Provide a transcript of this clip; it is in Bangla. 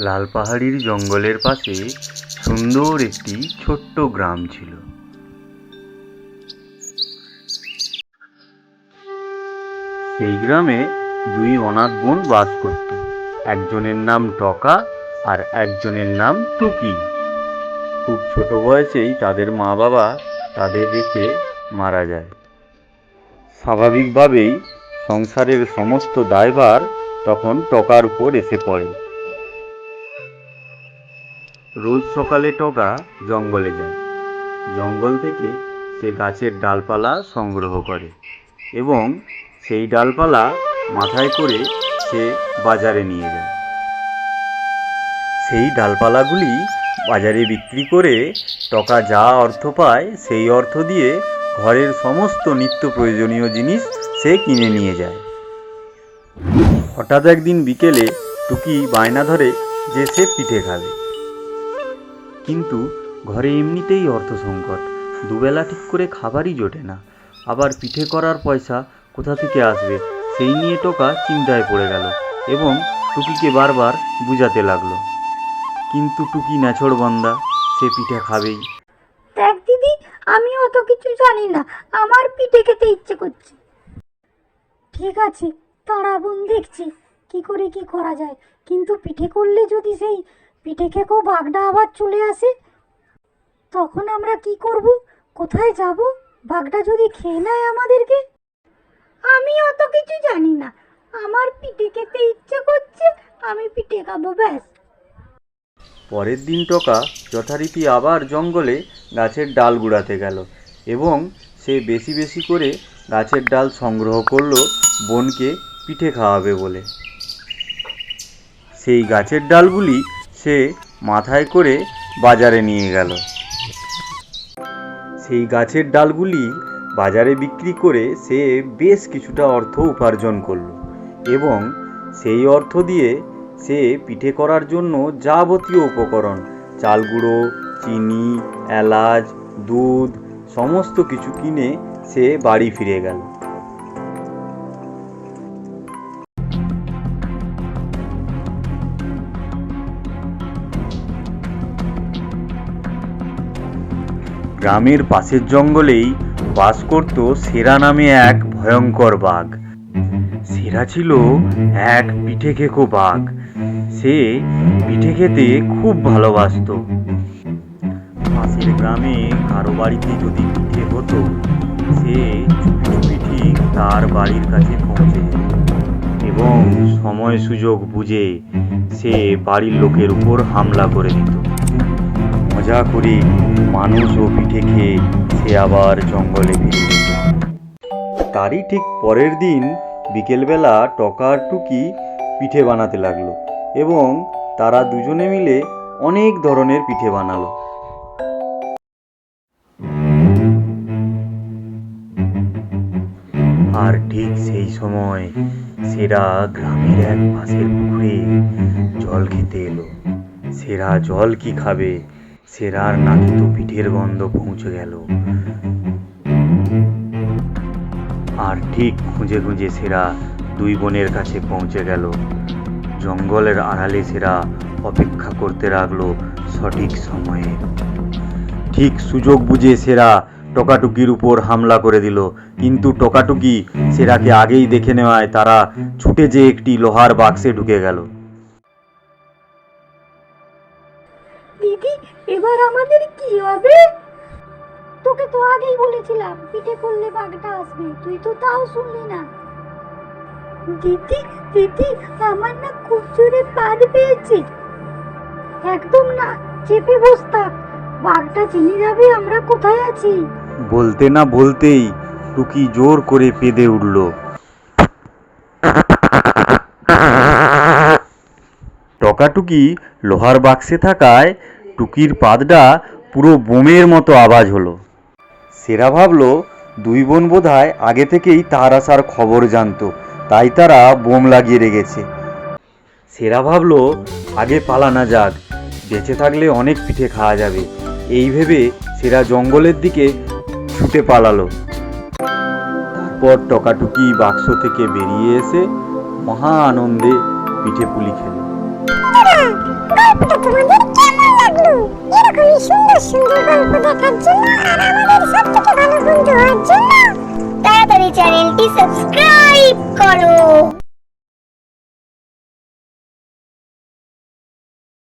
লাল পাহাড়ির জঙ্গলের পাশে সুন্দর একটি ছোট্ট গ্রাম ছিল। সেই গ্রামে দুই অনাথ বোন বাস করত। একজনের নাম টকা আর একজনের নাম টুকি। খুব ছোট বয়সেই তাদের মা বাবা তাদের রেখে মারা যায়। স্বাভাবিকভাবেই সংসারের সমস্ত দায়ভার তখন টকার উপর এসে পড়ে। রোজ সকালে টকা জঙ্গলে যায়। জঙ্গল থেকে সে গাছের ডালপালা সংগ্রহ করে এবং সেই ডালপালা মাথায় করে সে বাজারে নিয়ে যায়। সেই ডালপালাগুলি বাজারে বিক্রি করে টকা যা অর্থ পায় সেই অর্থ দিয়ে ঘরের সমস্ত নিত্য প্রয়োজনীয় জিনিস সে কিনে নিয়ে যায়। হঠাৎ একদিন বিকেলে টুকি বায়না ধরে যে সে পিঠে খাবে। কিন্তু ঘরে এমনিতেই অর্থ সংকট দুবেলা ঠিক করে খাবারই জোটে না। আবার পিঠে করার পয়সা কোথা থেকে আসবে? সেই নিয়ে টোকা চিন্তায় পড়ে গেল এবং টুকিকে বারবার বুঝাতে লাগল। কিন্তু টুকি নাছড় বন্দা, সে পিঠে খাবেই। দেখ দিদি, আমি অত কিছু জানি না। আমার পিঠে খেতে ইচ্ছে করছে। ঠিক আছে, তারা বোন দেখছি। কি করে কি করা যায়? কিন্তু পিঠে করলে যদি সেই পিঠে খেকেও বাঘটা আবার চলে আসে? তখন আমরা কি করব? কোথায় যাব? বাঘটা যদি খেয়ে নেয় আমাদেরকে? আমি অত কিছু জানি না। আমার পিঠে খেতে ইচ্ছে করছে, আমি পিঠে খাব, ব্যাস। পরের দিন টোকা যথারীতি আবার জঙ্গলে গাছের ডাল গুড়াতে গেল এবং সে বেশি বেশি করে গাছের ডাল সংগ্রহ করল বোনকে পিঠে খাওয়াবে বলে। সেই গাছের ডালগুলি সে মাথায় করে বাজারে নিয়ে গেল। সেই গাছের ডালগুলি বাজারে বিক্রি করে সে বেশ কিছুটা অর্থ উপার্জন করল এবং সেই অর্থ দিয়ে সে পিঠে করার জন্য যাবতীয় উপকরণ চাল গুঁড়ো চিনি, এলাচ, দুধ, সমস্ত কিছু কিনে সে বাড়ি ফিরে গেল। গ্রামের পাশের জঙ্গলেই বাস করত সেরা নামে এক ভয়ঙ্কর বাঘ। সেরা ছিল এক পিঠে খেকো বাঘ। সে পিঠে খেতে খুব ভালোবাসতো। পাশের গ্রামে কারও বাড়িতে যদি পিঠে হতো, সে চুপি ঠিক তার বাড়ির কাছে পৌঁছে এবং সময় সুযোগ বুঝে সে বাড়ির লোকের উপর হামলা করে দিত। মজা করে, মানুষ ও পিঠে খেয়ে, সে আবার জঙ্গলে ফিরে। যেত তারই ঠিক পরের দিন বিকেলবেলা টকার টুকি পিঠে বানাতে লাগল এবং তারা দুজনে মিলে অনেক ধরনের পিঠে বানালো। আর ঠিক সেই সময় সেরা গ্রামের এক পাশের পুকুরে জল খেতে এলো। সেরা জল কি খাবে? সেরার নাকি তো পিঠের গন্ধ পৌঁছে গেল। আর ঠিক খুঁজে খুঁজে সেরা দুই বোনের কাছে পৌঁছে গেল। জঙ্গলের আড়ালে সেরা অপেক্ষা করতে লাগল সঠিক সময়ে। ঠিক সুযোগ বুঝে সেরা টকাটুকির উপর হামলা করে দিল। কিন্তু টকাটুকি সেরাকে আগেই দেখে নেওয়ায় তারা ছুটে যে একটি লোহার বাক্সে ঢুকে গেল। এবার আমাদের কি হবে? তোকে তো আগেই বলেছিলাম, পিঠে করলে বাঘটা আসবে। তুই তো তাও শুনলি না। দিদি দিদি, আমার না খুব জোরে পাদ পেয়েছে। একদম না, চেপে বস থাক বাঘটা চিনে যাবে আমরা কোথায় আছি? বলতে না বলতেই টুকি জোর করে পেদে উঠল। টকাটুকি লোহার বাক্সে থাকায় টুকির পাদটা পুরো বোমের মতো আওয়াজ হলো। সেরা ভাবলো, দুই বোন বোধহয় আগে থেকেই তার আসার খবর জানতো, তাই তারা বোম লাগিয়ে রেখেছে। সেরা ভাবলো, আগে পালানা যাক, বেঁচে থাকলে অনেক পিঠে খাওয়া যাবে। এই ভেবে সেরা জঙ্গলের দিকে ছুটে পালালো। তারপর টকাটুকি বাক্স থেকে বেরিয়ে এসে মহা আনন্দে পিঠে পুলি খেল। লাগল এরকমই সুন্দর সুন্দর গল্প দেখার জন্য আর আমাদের সবথেকে ভালো বন্ধু হওয়ার জন্য তাড়াতাড়ি চ্যানেলটি সাবস্ক্রাইব করো।